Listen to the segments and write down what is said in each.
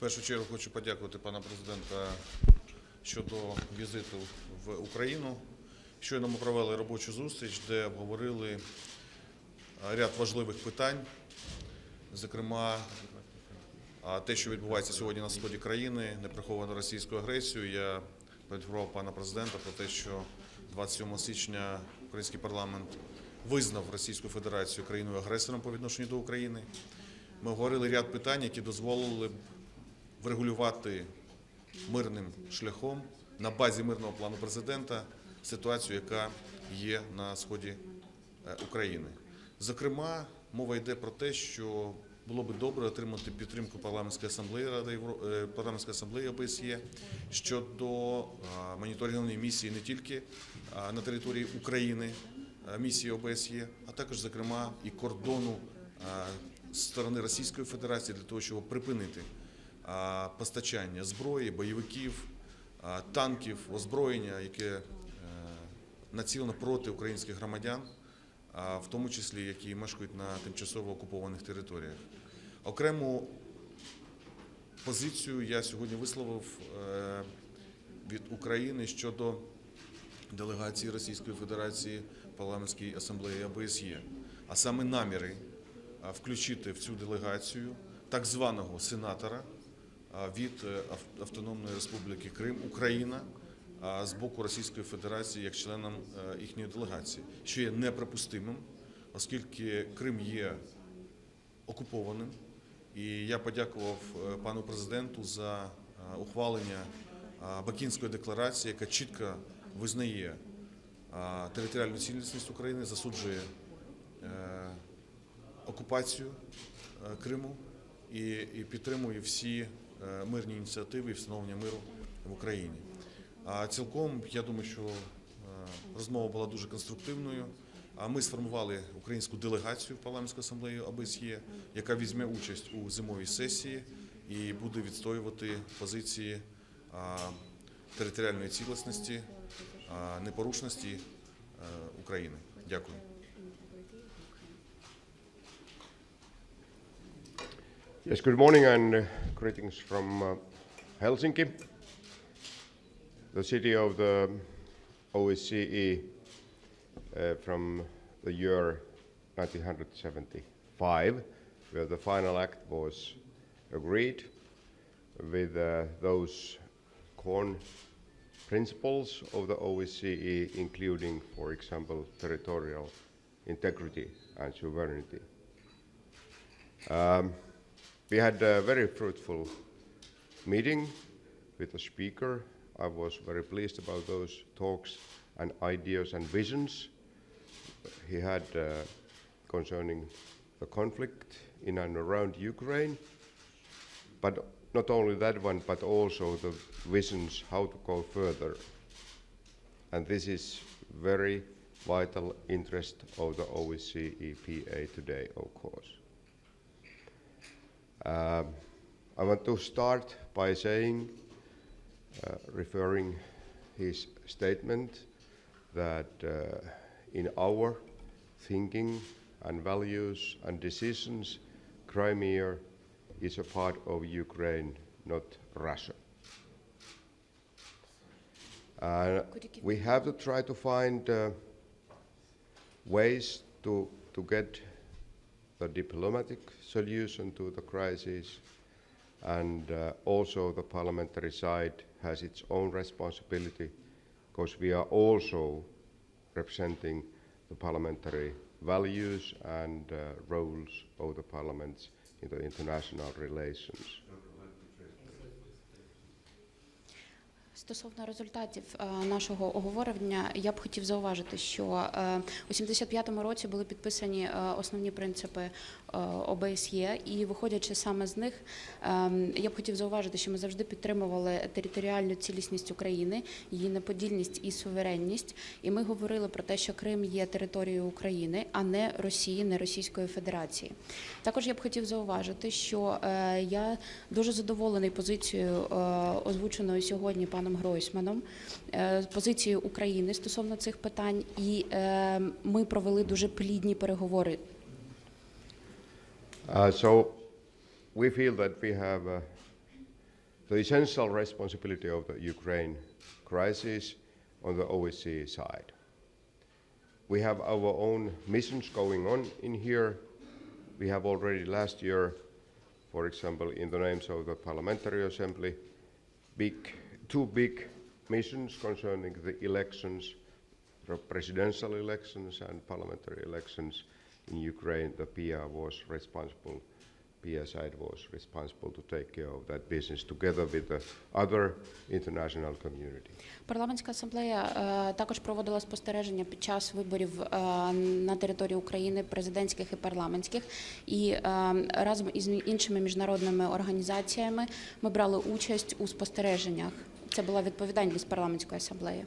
першу чергу хочу подякувати пана президента щодо візиту в Україну. Щойно ми провели робочу зустріч, де обговорили ряд важливих питань, зокрема, те, що відбувається сьогодні на сході країни, неприховану російську агресію. Я поінформував пана президента про те, що 27 січня український парламент визнав Російську Федерацію країною агресором по відношенню до України. Ми говорили ряд питань, які дозволили врегулювати мирним шляхом на базі мирного плану президента ситуацію, яка є на сході е, України. Зокрема, мова йде про те, що було би добре отримати підтримку парламентської асамблеї Ради е, парламентської асамблеї ОБСЄ щодо е, моніторингової місії не тільки на території України, місії ОБСЄ, а також, зокрема, і кордону сторони Російської Федерації для того, щоб припинити постачання зброї, бойовиків, танків, озброєння, яке е, націлено проти українських громадян, в тому числі які мешкають на тимчасово окупованих територіях. Окрему позицію я сьогодні висловив е, від України щодо делегації Російської Федерації в парламентській асамблеї ОБСЄ, а саме наміри включити в цю делегацію так званого сенатора від е, Автономної Республіки Крим Україна з боку Російської Федерації як членом е, їхньої делегації, що є неприпустимим, оскільки Крим є окупованим. І я подякував е, пану президенту за ухвалення Бакінської декларації, яка чітко визнає територіальну цілісність України, засуджує окупацію Криму і, підтримує всі мирні ініціативи і встановлення миру в Україні. А цілком я думаю, що е, розмова була дуже конструктивною. А ми сформували українську делегацію в парламентську асамблею ОБСЄ, яка візьме участь у зимовій сесії і буде відстоювати позиції територіальної цілісності, непорушності е, України. Дякую. Yes, good morning and uh, greetings from uh, Helsinki, the city of the OSCE uh, from the year 1975, where the final act was agreed with uh, those core principles of the OSCE, including, for example, territorial integrity and sovereignty. Um, we had a very fruitful meeting with the speaker. I was very pleased about those talks and ideas and visions he had uh, concerning the conflict in and around Ukraine. But not only that one, but also the visions how to go further. And this is very vital interest of the OSCE today, of course. Um, I want to start by saying, uh, referring his statement, that uh, in our thinking and values and decisions, Crimea is a part of Ukraine, not Russia. Uh, Could you give we have to try to find uh, ways to, to get the diplomatic solution to the crisis, and uh, also the parliamentary side has its own responsibility because we are also representing the parliamentary values and uh, roles of the parliaments in the international relations. Стосовно результатів е, нашого оговорення, я б хотів зауважити, що е, у 75-му році були підписані е, основні принципи ОБСЄ, і виходячи саме з них, е, я б хотів зауважити, що ми завжди підтримували територіальну цілісність України, її неподільність і суверенність. І ми говорили про те, що Крим є територією України, а не Росії, не Російської Федерації. Також я б хотів зауважити, що я дуже задоволений позицією озвученою сьогодні паном Гройсманом, е, позицією України стосовно цих питань, і е, ми провели дуже плідні переговори. Uh, so we feel that we have uh, the essential responsibility of the Ukraine crisis on the OSCE side. We have our own missions going on in here. We have already last year, for example, in the names of the Parliamentary Assembly, big, two big missions concerning the elections, the presidential elections and parliamentary elections in Ukraine. The PIA was responsible, PIA side was responsible to take care of that business together with the other international community. Парламентська асамблея е, також проводила спостереження під час виборів е, на території України президентських і парламентських. І е, разом із іншими міжнародними організаціями ми брали участь у спостереженнях. Це була відповідальність парламентської асамблеї.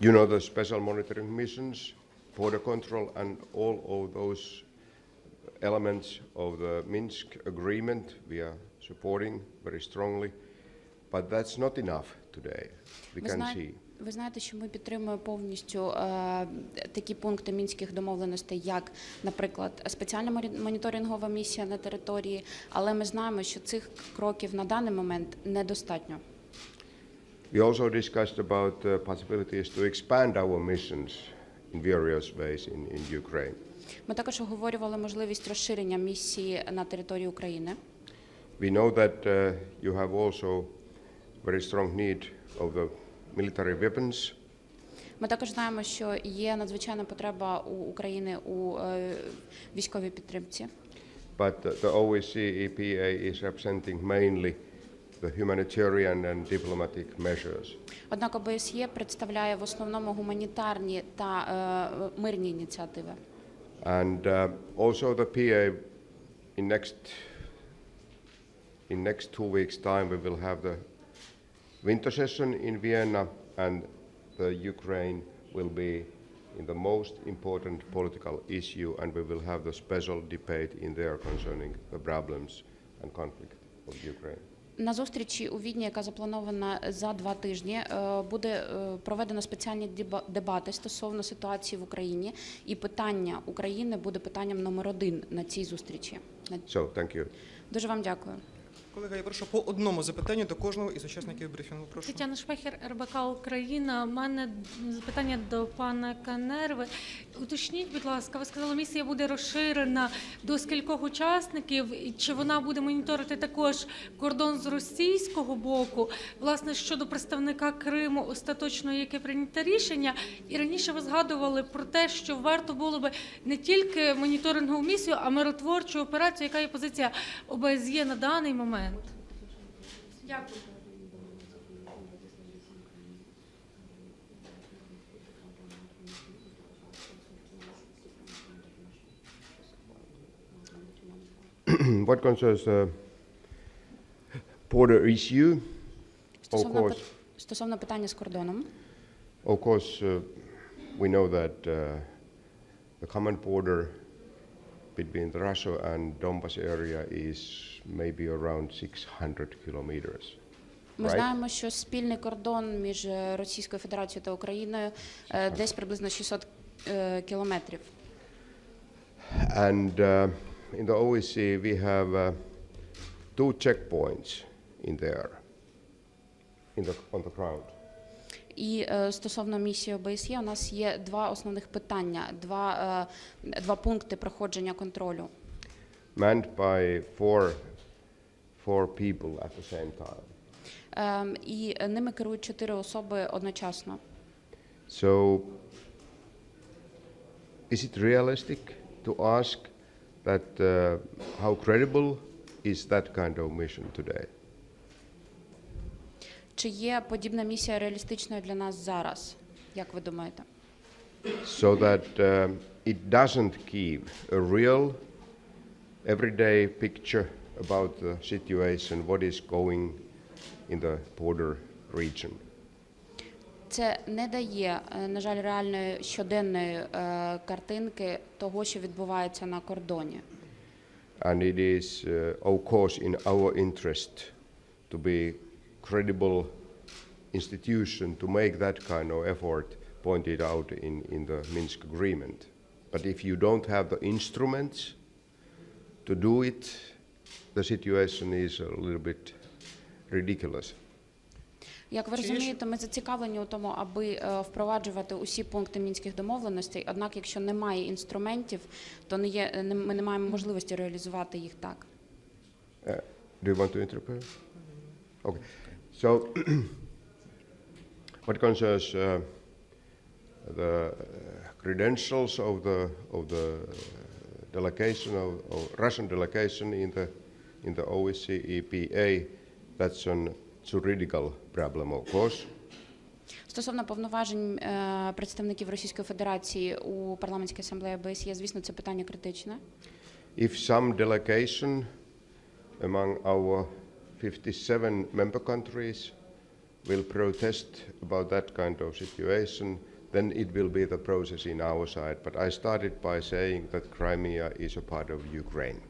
You know the special monitoring missions, border control, and all of those elements of the Minsk agreement we are supporting very strongly. But that's not enough today. We can see. ви знаєте, що ми підтримуємо повністю е, такі пункти мінських домовленостей, як, наприклад, спеціальна моніторингова місія на території, але ми знаємо, що цих кроків на даний момент недостатньо. We also discussed about uh, possibilities to expand our missions in various ways in, in Ukraine. Ми також обговорювали можливість розширення місії на території України. We know that uh, you have also very strong need of the military weapons. Ми також знаємо, що є надзвичайна потреба у України у е, військовій підтримці. But uh, the OSCE EPA is representing mainly the humanitarian and diplomatic measures. Однак ОБСЄ представляє в основному гуманітарні та е, мирні ініціативи. And uh, also the PA in next in next two weeks' time we will have the winter session in Vienna, and the Ukraine will be in the most important political issue, and we will have the special debate in there concerning the problems and conflict of Ukraine. На зустрічі у Відні, яка запланована за два тижні, е, буде е, проведено спеціальні деба- дебати стосовно ситуації в Україні, і питання України буде питанням номер один на цій зустрічі. So thank you. Дуже вам дякую. Колега, я прошу по одному запитанню до кожного із учасників брифінгу. Прошу. Тетяна Шпехер, РБК Україна. У мене запитання до пана Канерви. Уточніть, будь ласка, ви сказали, місія буде розширена до скількох учасників? І Чи вона буде моніторити також кордон з російського боку? Власне, щодо представника Криму, остаточно яке прийняте рішення? І раніше ви згадували про те, що варто було би не тільки моніторингову місію, а миротворчу операцію, яка є позиція ОБСЄ на даний момент. Дякую. what concerns the border issue, Стосовно, course. пит- стосовно питання з кордоном, Of course, uh, we know that uh, the common border between Russia and Donbas area is maybe around 600 kilometers. ми Right. знаємо, що спільний кордон між е, Російською Федерацією та Україною е, десь приблизно 600 е, кілометрів. And uh, in the OSCE, we have uh, two checkpoints in there, in the, on the ground. І е, стосовно місії ОБСЄ, у нас є два основних питання, два, е, два пункти проходження контролю. manned by four, four people at the same time. Ем, І ними керують чотири особи одночасно. So, is it realistic to ask that uh, how credible is that kind of mission today? Чи є подібна місія реалістичною для нас зараз? Як ви думаєте? So that um, it doesn't give a real, everyday picture about the situation, what is going in the border region. Це не дає, е, на жаль, реальної щоденної е, картинки того, що відбувається на кордоні. And it is, uh, of course, in our interest to be credible institution to make that kind of effort pointed out in, in the Minsk agreement. But if you don't have the instruments to do it, the situation is a little bit ridiculous. Як ви Чи є розумієте, ми зацікавлені у тому, аби е, впроваджувати усі пункти мінських домовленостей. Однак, якщо немає інструментів, то не є не- ми не маємо можливості реалізувати їх так. Uh, do you want to interpret? Okay. So, what concerns uh, the uh, credentials of the of the uh, delegation of, of Russian delegation in the in the OSCE EPA, that's a juridical problem, of course. Стосовно повноважень е, представників Російської Федерації у парламентській асамблеї ОБСЄ, звісно, це питання критичне. If some delegation among our 57 member countries will protest about that kind of situation, then it will be the process in our side. But I started by saying that Crimea is a part of Ukraine.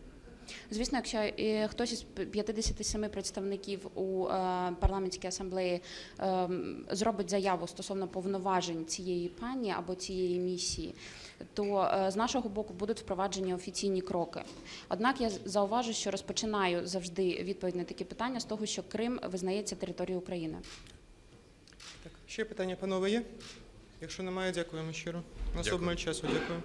Звісно, якщо е, хтось із 57 представників у е, парламентській асамблеї е, зробить заяву стосовно повноважень цієї пані або цієї місії, то е, з нашого боку будуть впроваджені офіційні кроки. Однак я зауважу, що розпочинаю завжди відповідь на такі питання з того, що Крим визнається територією України. Так, ще питання, панове, є? Якщо немає, дякуємо щиро. У нас Дякую. обмаль часу, дякую.